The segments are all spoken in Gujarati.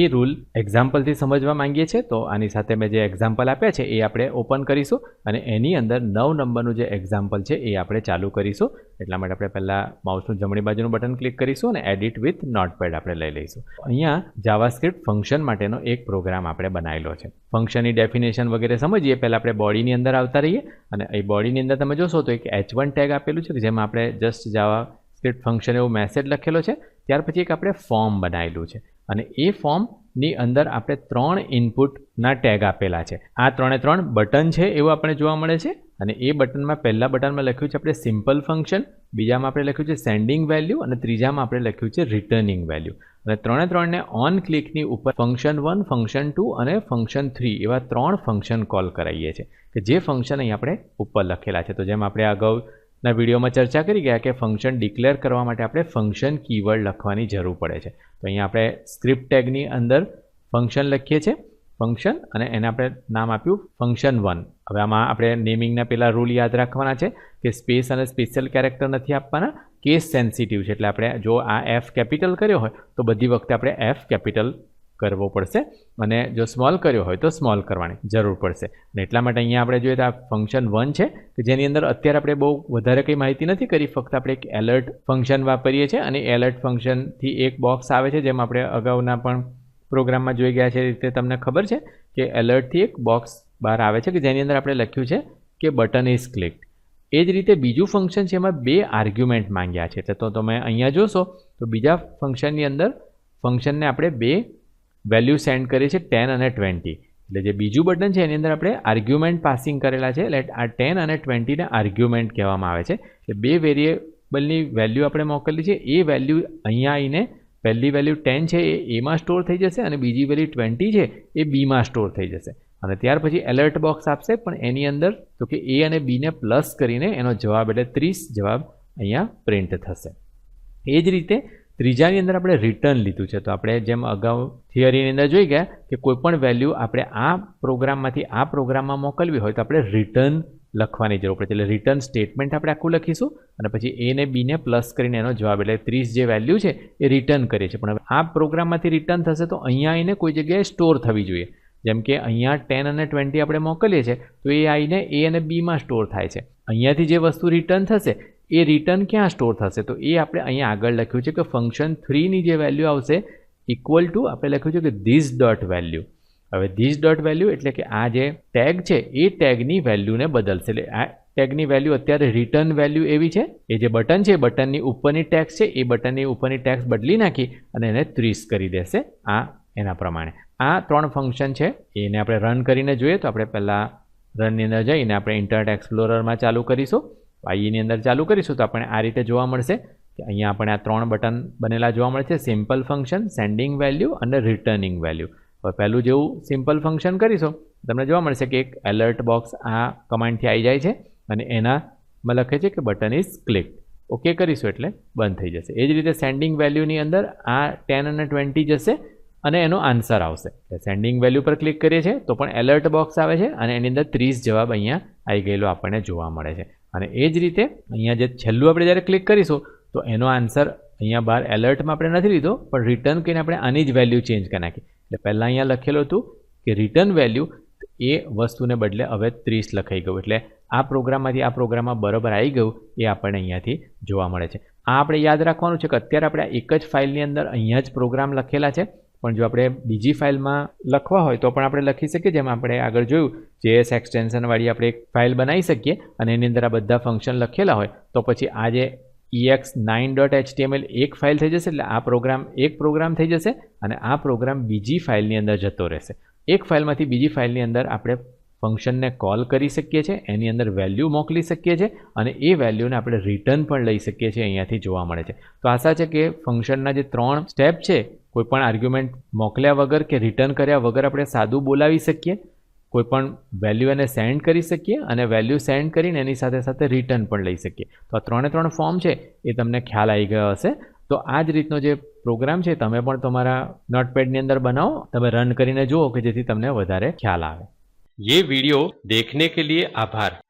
એ રૂલ એક્ઝામ્પલથી સમજવા માંગીએ છીએ, તો આની સાથે મેં જે એક્ઝામ્પલ આપ્યા છે, એ આપણે ઓપન કરીશું અને એની અંદર નવ નંબરનું જે એક્ઝામ્પલ છે, એ આપણે ચાલુ કરીશું. એટલા માટે આપણે પહેલાં માઉસનું જમણી બાજુનું બટન ક્લિક કરીશું અને એડિટ વિથ નોટપેડ આપણે લઈ લઈશું. અહીંયા જાવાસ્ક્રિપ્ટ ફંક્શન માટેનો એક પ્રોગ્રામ આપણે બનાવેલો છે. ફંક્શનની ડેફિનેશન વગેરે સમજીએ, પહેલાં આપણે બોડીની અંદર આવતા રહીએ અને એ બોડીની અંદર તમે જોશો તો એક એચ વન ટેગ આપેલું છે જેમાં આપણે જસ્ટ જાવા સ્ક્રિપ્ટ ફંક્શન એવો મેસેજ લખેલો છે ત્યાર પછી એક આપણે ફોર્મ બનાવેલું છે. અને એ ફોર્મની અંદર આપણે ત્રણ ઇનપુટના ટેગ આપેલા છે. આ ત્રણે ત્રણ બટન છે એવું આપણે જોવા મળે છે. અને એ બટનમાં પહેલા બટનમાં લખ્યું છે આપણે સિમ્પલ ફંક્શન બીજામાં આપણે લખ્યું છે સેન્ડિંગ વેલ્યુ અને ત્રીજામાં આપણે લખ્યું છે રિટર્નિંગ વેલ્યુ અને ત્રણે ત્રણને ઓન ક્લિકની ઉપર ફંક્શન વન ફંક્શન ટુ અને ફંક્શન થ્રી એવા ત્રણ ફંક્શન કોલ કરાવીએ છીએ. કે જે ફંક્શન અહીં આપણે ઉપર લખેલા છે. તો જેમ આપણે અગાઉ ના, વિડીયોમાં ચર્ચા કરી ગયા કે ફંક્શન ડિક્લેર કરવા માટે આપણે ફંક્શન કીવર્ડ લખવાની જરૂર પડે છે. તો અહીંયા આપણે સ્ક્રિપ્ટ ટેગની અંદર ફંક્શન લખીએ છીએ. ફંક્શન અને એને આપણે નામ આપ્યું ફંક્શન વન હવે આમાં આપણે નેમિંગના પેલા રૂલ યાદ રાખવાના છે કે સ્પેસ અને સ્પેશિયલ કેરેક્ટર નથી આપવાના કેસ સેન્સિટિવ છે. એટલે આપણે જો આ એફ કેપિટલ કર્યો હોય, તો બધી વખતે આપણે એફ કેપિટલ કરવો પડશે અને જો સ્મોલ કર્યો હોય તો સ્મોલ કરવાની જરૂર પડશે. અને એટલા માટે અહીંયા આપણે જોઈએ તો આ ફંક્શન વન છે કે જેની અંદર અત્યારે આપણે બહુ વધારે કંઈ માહિતી નથી કરી, ફક્ત આપણે એક એલર્ટ ફંક્શન વાપરીએ છીએ અને એલર્ટ ફંક્શનથી એક બોક્સ આવે છે જેમ આપણે અગાઉના પણ પ્રોગ્રામમાં જોઈ ગયા છે એ રીતે તમને ખબર છે કે એલર્ટથી એક બોક્સ બહાર આવે છે કે જેની અંદર આપણે લખ્યું છે કે બટન ઇઝ ક્લિક્ડ એ જ રીતે બીજું ફંક્શન છે એમાં બે આર્ગ્યુમેન્ટ માંગ્યા છે. તો તમે અહીંયા જોશો તો બીજા ફંક્શનની અંદર ફંક્શનને આપણે બે વેલ્યુ સેન્ડ કરીએ છીએ ટેન અને ટ્વેન્ટી. એટલે જે બીજું બટન છે, એની અંદર આપણે આર્ગ્યુમેન્ટ પાસિંગ કરેલા છે, એટલે આ ટેન અને ટ્વેન્ટીને આર્ગ્યુમેન્ટ કહેવામાં આવે છે. એટલે બે વેરિયેબલની વેલ્યુ આપણે મોકલી છે. એ વેલ્યુ અહીંયા આવીને પહેલી વેલ્યુ ટેન છે, એ એમાં સ્ટોર થઈ જશે અને બીજી વેલ્યુ ટ્વેન્ટી છે, એ બીમાં સ્ટોર થઈ જશે. અને ત્યાર પછી એલર્ટ બોક્સ આપશે, પણ એની અંદર તો કે એ અને બીને પ્લસ કરીને એનો જવાબ એટલે ત્રીસ જવાબ અહીંયા પ્રિન્ટ થશે. એ જ રીતે ત્રીજાની અંદર આપણે રિટર્ન લીધું છે. તો આપણે જેમ અગાઉ થિયરીની અંદર જોઈ ગયા કે કોઈ પણ વેલ્યુ આપણે આ પ્રોગ્રામમાંથી આ પ્રોગ્રામમાં મોકલવી હોય તો આપણે રિટર્ન લખવાની જરૂર પડે એટલે રિટર્ન સ્ટેટમેન્ટ આપણે આખું લખીશું અને પછી એ ને બીને પ્લસ કરીને એનો જવાબ. એટલે ત્રીસ જે વેલ્યુ છે એ રિટર્ન કરીએ છીએ. પણ હવે આ પ્રોગ્રામમાંથી રિટર્ન થશે તો અહીંયા આવીને કોઈ જગ્યાએ સ્ટોર થવી જોઈએ. જેમ કે અહીંયા ટેન અને ટ્વેન્ટી આપણે મોકલીએ છીએ તો એ આવીને એ અને બીમાં સ્ટોર થાય છે. અહીંયાથી જે વસ્તુ રિટર્ન થશે એ રિટર્ન ક્યાં સ્ટોર થશે? તો એ આપણે અહીંયા આગળ લખ્યું છે કે ફંક્શન થ્રીની જે વેલ્યુ આવશે ઇક્વલ ટુ આપણે લખ્યું છે કે ધીસ ડોટ વેલ્યુ હવે ધીસ ડોટ વેલ્યુ એટલે કે આ જે ટેગ છે, એ ટેગની વેલ્યુને બદલશે. એટલે આ ટેગની વેલ્યુ અત્યારે રિટર્ન વેલ્યુ એવી છે. એ જે બટન છે બટનની ઉપરની ટેક્સ છે, એ બટનની ઉપરની ટેક્સ બદલી નાખી અને એને ત્રીસ કરી દેશે આ એના પ્રમાણે. આ ત્રણ ફંક્શન છે. એને આપણે રન કરીને જોઈએ તો આપણે પહેલાં રનની અંદર જઈને આપણે ઇન્ટરનેટ એક્સપ્લોરરમાં ચાલુ કરીશું. આઈની અંદર ચાલુ કરીશું તો આપણે આ રીતે જોવા મળશે કે અહીંયા આપણે આ ત્રણ બટન બનેલા જોવા મળે છે સિમ્પલ ફંક્શન સેન્ડિંગ વેલ્યુ અને રિટર્નિંગ વેલ્યુ હવે પહેલું જેવું સિમ્પલ ફંક્શન કરીશું, તમને જોવા મળશે કે એક એલર્ટ બોક્સ આ કમાન્ડથી આવી જાય છે અને એનામાં લખે છે કે બટન ઇઝ ક્લિક ઓકે કરીશું એટલે બંધ થઈ જશે. એ જ રીતે સેન્ડિંગ વેલ્યુની અંદર આ ટેન અને ટ્વેન્ટી જશે અને એનો આન્સર આવશે. એટલે સેન્ડિંગ વેલ્યુ પર ક્લિક કરીએ છીએ તો પણ એલર્ટ બોક્સ આવે છે અને એની અંદર ત્રીસ જવાબ અહીંયા આવી ગયેલો આપણને જોવા મળે છે. અને એ જ રીતે અહીંયા જે છેલ્લું આપણે જ્યારે ક્લિક કરીશું, તો એનો આન્સર અહીંયા બહાર એલર્ટમાં આપણે નથી લીધો, પણ રિટર્ન કરીને આપણે આની જ વેલ્યુ ચેન્જ કરી નાખી. એટલે પહેલાં અહીંયા લખેલું હતું કે રિટર્ન વેલ્યુ એ વસ્તુને બદલે હવે ત્રીસ લખાઈ ગયું. એટલે આ પ્રોગ્રામમાંથી આ પ્રોગ્રામમાં બરાબર આવી ગયું એ આપણને અહીંયાથી જોવા મળે છે. આ આપણે યાદ રાખવાનું છે કે અત્યારે આપણે એક જ ફાઇલની અંદર અહીંયા જ પ્રોગ્રામ લખેલા છે. પણ જો આપણે બીજી ફાઇલમાં લખવા હોય તો પણ આપણે લખી શકીએ, જેમ આપણે આગળ જોયું, જેએસ એક્સટેન્શનવાળી આપણે એક ફાઇલ બનાવી શકીએ અને એની અંદર આ બધા ફંક્શન લખેલા હોય, તો પછી આ જે ઈએક્સ નાઇન ડોટ એચટીએમએલ એક ફાઇલ થઈ જશે, એટલે આ પ્રોગ્રામ એક પ્રોગ્રામ થઈ જશે અને આ પ્રોગ્રામ બીજી ફાઇલની અંદર જતો રહેશે. એક ફાઇલમાંથી બીજી ફાઇલની અંદર આપણે ફંક્શનને કોલ કરી શકીએ છીએ, એની અંદર વેલ્યુ મોકલી શકીએ છીએ અને એ વેલ્યુને આપણે રિટર્ન પણ લઈ શકીએ છીએ અહીંયાથી જોવા મળે છે. તો આશા છે કે ફંક્શનના જે ત્રણ સ્ટેપ છે કોઈ પણ આર્ગ્યુમેન્ટ મોકલ્યા વગર કે રિટર્ન કર્યા વગર આપણે સાદું બોલાવી શકીએ કોઈ પણ વેલ્યુ એને સેન્ડ કરી શકીએ અને વેલ્યુ સેન્ડ કરીને એની સાથે સાથે રિટર્ન પણ લઈ શકીએ તો આ ત્રણે ત્રણ ફોર્મ છે એ તમને ખ્યાલ આવી ગયો હશે તો આ જ રીતનો જે પ્રોગ્રામ છે તમે પણ તમારા નોટપેડની અંદર બનાવો તમે રન કરીને જુઓ કે જેથી તમને વધારે ખ્યાલ આવે ये वीडियो देखने के लिए आभार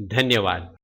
ધન્યવાદ.